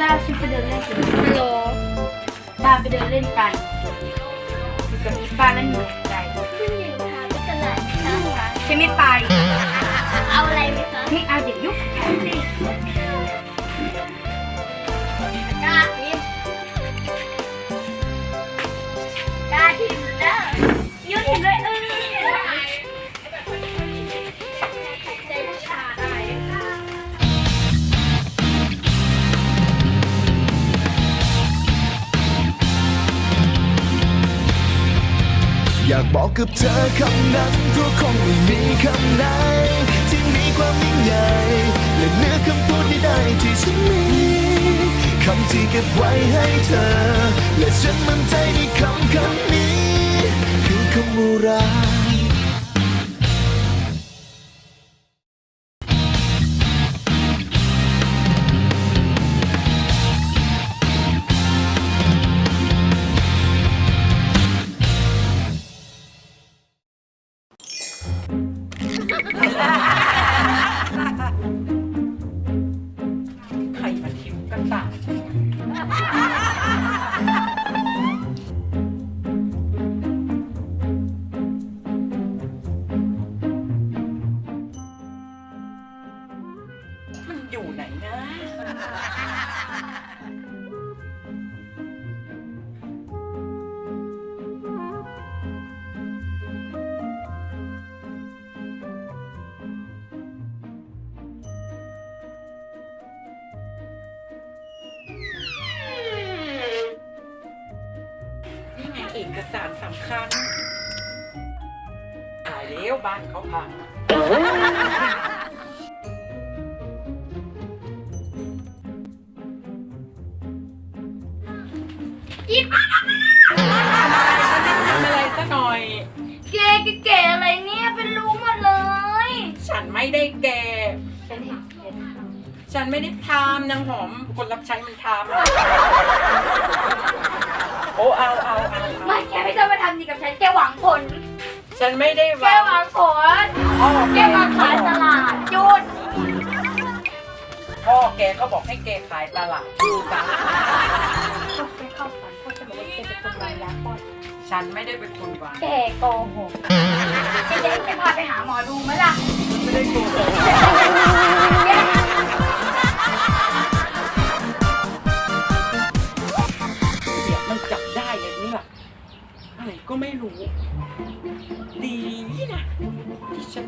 บ้าชิไปเดินเล่นกันฮัลโหลบ้าไปเดินเล่นกันอยู่กับพี่ป้านั่นหนูใจผู้หญิงพาไปตลาดนะคะฉันไม่ไป เอาอะไรไหมคะ ไม่เอาเด็กยุ อยากบอกกับเธอคำนั้นก็คงไม่มีคำไหนที่มีความยิ่งใหญ่และเนื้อคำพูดใดๆที่ฉันมีคำที่เก็บไว้ให้เธอ และฉันมั่นใจในคำคำนี้คือคำว่ารัก อกสารสำคัญตายแล้วบ้านเขาพังอีป้าฉันไม่ทำอะไรซะหน่อย เก๋เก๋อะไรเนี่ยเป็นรู้หมดเลยฉันไม่ได้แก่ฉันเห็นเห็นฉันไม่ได้ทำนางหอมคนรับใช้มันทำโฉันไม่ได้แกหวังผลพ่อแกมาขายตลาดจุดพ่อแกก็บอกให้แกขายตลาดดูซะแกเข้าฝันพ่อจะบอกว่าแกเป็นคนวางยาป้อนฉันไม่ได้เป็นคนวางแกโกหกแกจะให้ฉันพาไปหาหมอดูไหมล่ะไม่ได้โกหกแกเดี๋ยวมันจับได้อย่างนี้ล่ะอะไรก็ไม่รู้ ดีนะที่ฉัน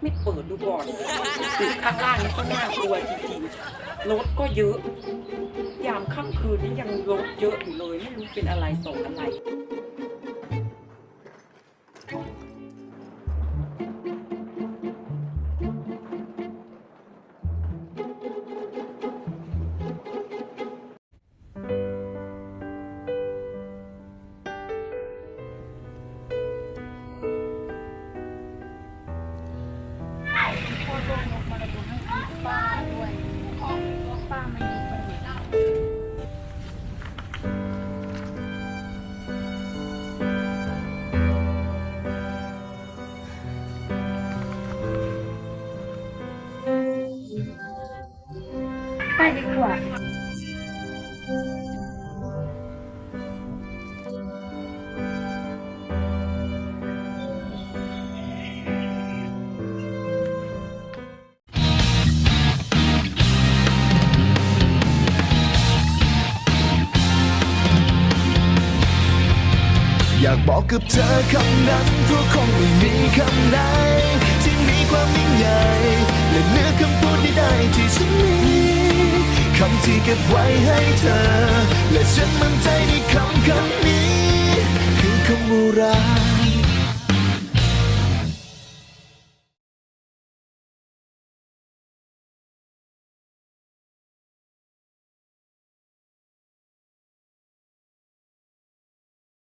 ไม่เปิดดูก่อนคือข้างล่างนี่ก็น่ากลัวจริงๆรถก็เยอะ ยามค่ำคืนนี้ยังรถเยอะอยู่เลย ไม่รู้เป็นอะไรต่ออะไร ไปดีกว่าอยากบอกกับเธอคำนั้นก็คงไม่มีคำไหนที่มีความยิ่งใหญ่และเนื้อคำพูดใดๆที่ฉันมี คำที่เก็บไว้ให้เธอ